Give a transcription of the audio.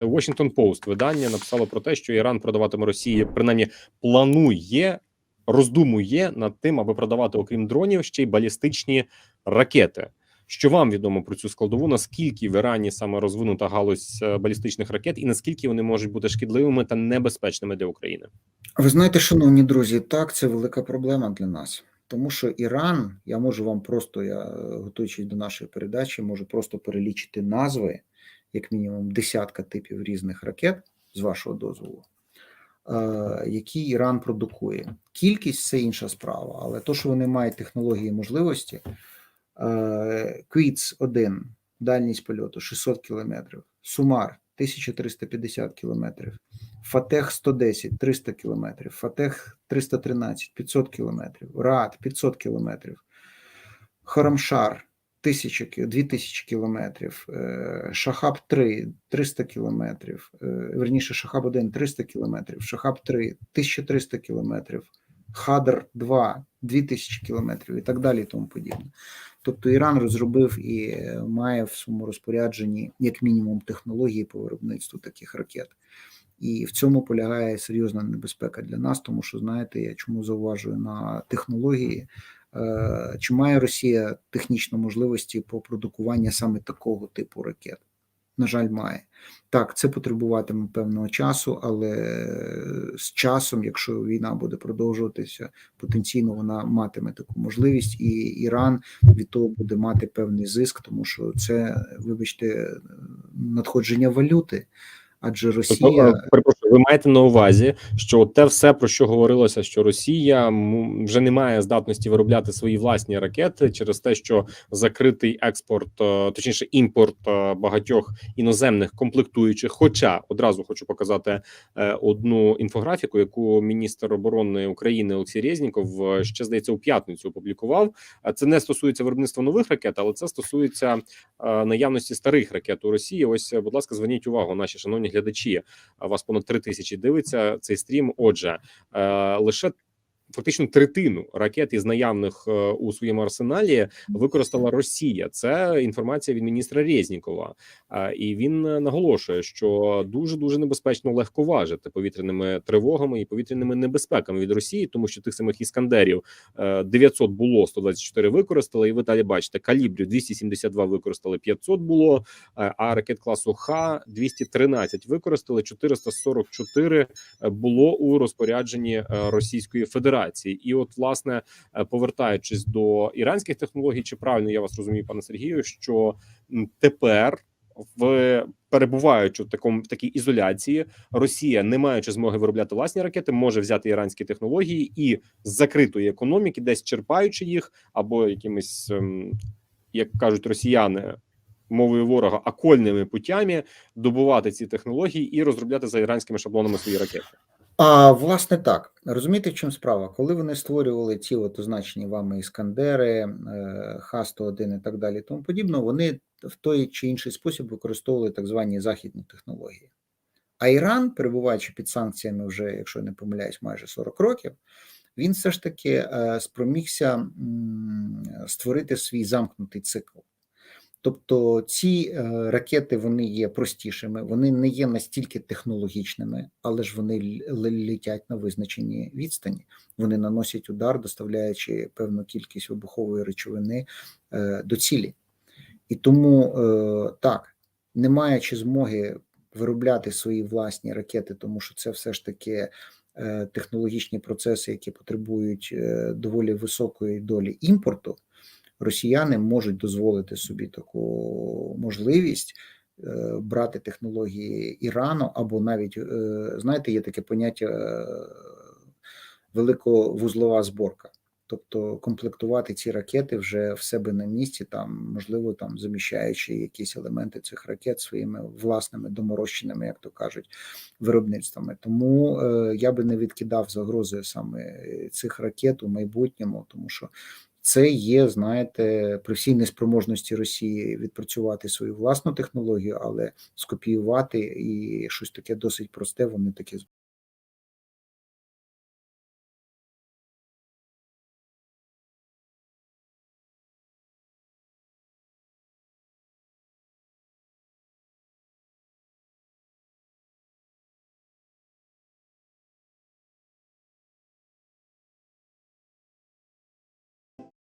Washington Post видання написало про те, що Іран продаватиме Росії, принаймні планує, роздумує над тим, аби продавати, окрім дронів, ще й балістичні ракети. Що вам відомо про цю складову? Наскільки в Ірані саме розвинута галузь е, балістичних ракет, і наскільки вони можуть бути шкідливими та небезпечними для України? Ви знаєте, шановні друзі, так, це велика проблема для нас. Тому що Іран, я можу вам просто, я е, готуючись до нашої передачі, можу просто перелічити назви, як мінімум, десятка типів різних ракет, з вашого дозволу, е, які Іран продукує. Кількість це інша справа, але то, що вони мають технології і можливості, Квіц 1 дальність польоту 600 кілометрів, Сумар 1350 кілометрів, Фатех 110 300 кілометрів, Фатех 313 500 кілометрів, Рад 500 кілометрів, Хорамшар 1000, кі- 2000 кілометрів, е, Шахаб 3 300 кілометрів, е, верніше Шахаб 1 300 кілометрів, Шахаб 3 1300 кілометрів, Хадр 2 2000 кілометрів і так далі і тому подібне. Тобто Іран розробив і має в своєму розпорядженні як мінімум технології по виробництву таких ракет. І в цьому полягає серйозна небезпека для нас, тому що знаєте, я чому зауважую на технології. Е, Чи має Росія технічні можливості по продукуванню саме такого типу ракет? На жаль, має. Так, це потребуватиме певного часу, але з часом, якщо війна буде продовжуватися, потенційно вона матиме таку можливість, і Іран від того буде мати певний зиск, тому що це, вибачте, надходження валюти. Адже Тобто, Росія е, перепрошую, ви маєте на увазі, що те все, про що говорилося, що Росія вже не має здатності виробляти свої власні ракети через те, що закритий експорт, е, точніше імпорт е, багатьох іноземних комплектуючих. Хоча одразу хочу показати е, одну інфографіку, яку міністр оборони України Олексій Резніков ще здається у п'ятницю опублікував. Це не стосується виробництва нових ракет, але це стосується наявності старих ракет у Росії. Ось, будь ласка, зверніть увагу, наші шановні глядачі. Вас понад три тисячі дивиться цей стрім. Отже, е, лише фактично третину ракет із наявних е, у своєму арсеналі використала Росія. Це інформація від міністра Резнікова. Е, і він е, наголошує, що дуже дуже небезпечно легковажити повітряними тривогами і повітряними небезпеками від Росії, тому що тих самих іскандерів е, 900 було, 124 використали. І ви далі бачите, калібрів 272 використали, 500 було. А ракет класу Х 213 використали, 444 було у розпорядженні Російської Федерації. І, от, власне, е, повертаючись до іранських технологій, чи правильно я вас розумію, пане Сергію, що тепер в перебуваючи в такому в такій ізоляції, Росія, не маючи змоги виробляти власні ракети, може взяти іранські технології і з закритої економіки, десь черпаючи їх, або якимись, ем, як кажуть росіяни. Мовою ворога окольними путями добувати ці технології і розробляти за іранськими шаблонами свої ракети. А власне так розумієте, в чому справа? Коли вони створювали ці от означені вами іскандери, е, Х-101 і так далі, тому подібно, вони в той чи інший спосіб використовували так звані західні технології. А Іран, перебуваючи під санкціями, вже, якщо не помиляюсь, майже 40 років, він все ж таки е, спромігся створити свій замкнутий цикл. Тобто ці е, ракети вони є простішими, вони не є настільки технологічними, але ж вони л- л- летять на визначеній відстані. Вони наносять удар, доставляючи певну кількість вибухової речовини е, до цілі. І тому е, так, не маючи змоги виробляти свої власні ракети, тому що це все ж таки технологічні процеси, які потребують доволі високої долі імпорту росіяни можуть дозволити собі таку можливість е, брати технології Ірану, або навіть е, знаєте, є таке поняття е, великовузлова зборка. Тобто комплектувати ці ракети вже в себе на місці, там можливо там заміщаючи якісь елементи цих ракет своїми власними доморощеними, як то кажуть, виробництвами. Тому е, я би не відкидав загрози саме цих ракет у майбутньому, тому що це є, знаєте, при всій неспроможності Росії відпрацювати свою власну технологію, але скопіювати і щось таке досить просте, вони таке